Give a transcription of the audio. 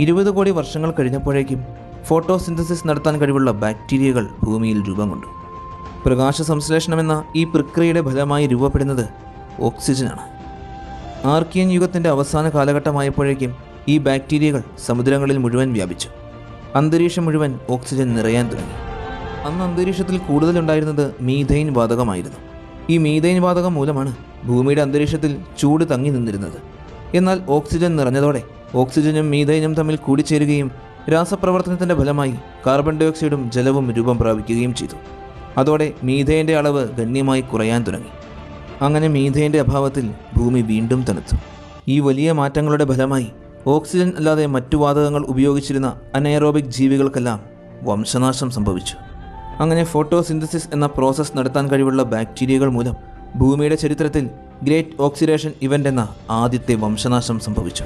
ഇരുപത് കോടി വർഷങ്ങൾ കഴിഞ്ഞപ്പോഴേക്കും ഫോട്ടോസിന്തസിസ് നടത്താൻ കഴിവുള്ള ബാക്ടീരിയകൾ ഭൂമിയിൽ രൂപം കൊണ്ടു പ്രകാശ സംശ്ലേഷണം എന്ന ഈ പ്രക്രിയയുടെ ഫലമായി രൂപപ്പെടുന്നത് ഓക്സിജനാണ്. ആർക്കിയൻ യുഗത്തിന്റെ അവസാന കാലഘട്ടമായപ്പോഴേക്കും ഈ ബാക്ടീരിയകൾ സമുദ്രങ്ങളിൽ മുഴുവൻ വ്യാപിച്ചു. അന്തരീക്ഷം മുഴുവൻ ഓക്സിജൻ നിറയാൻ തുടങ്ങി. അന്ന് അന്തരീക്ഷത്തിൽ കൂടുതലുണ്ടായിരുന്നത് മീഥൈൻ വാതകമായിരുന്നു. ഈ മീഥൈൻ വാതകം മൂലമാണ് ഭൂമിയുടെ അന്തരീക്ഷത്തിൽ ചൂട് തങ്ങി നിന്നിരുന്നത്. എന്നാൽ ഓക്സിജൻ നിറഞ്ഞതോടെ ഓക്സിജനും മീഥൈനും തമ്മിൽ കൂടിച്ചേരുകയും രാസപ്രവർത്തനത്തിന്റെ ഫലമായി കാർബൺ ഡയോക്സൈഡും ജലവും രൂപം പ്രാപിക്കുകയും ചെയ്തു. അതോടെ മീഥൈന്റെ അളവ് ഗണ്യമായി കുറയാൻ തുടങ്ങി. അങ്ങനെ മീഥൈന്റെ അഭാവത്തിൽ ഭൂമി വീണ്ടും തണുത്തു. ഈ വലിയ മാറ്റങ്ങളുടെ ഫലമായി ഓക്സിജൻ അല്ലാതെ മറ്റു വാതകങ്ങൾ ഉപയോഗിച്ചിരുന്ന അനൈറോബിക് ജീവികൾക്കെല്ലാം വംശനാശം സംഭവിച്ചു. അങ്ങനെ ഫോട്ടോസിന്തസിസ് എന്ന പ്രോസസ്സ് നടത്താൻ കഴിവുള്ള ബാക്ടീരിയകൾ മൂലം ഭൂമിയുടെ ചരിത്രത്തിൽ ഗ്രേറ്റ് ഓക്സിഡേഷൻ ഇവന്റ് എന്ന ആദ്യത്തെ വംശനാശം സംഭവിച്ചു.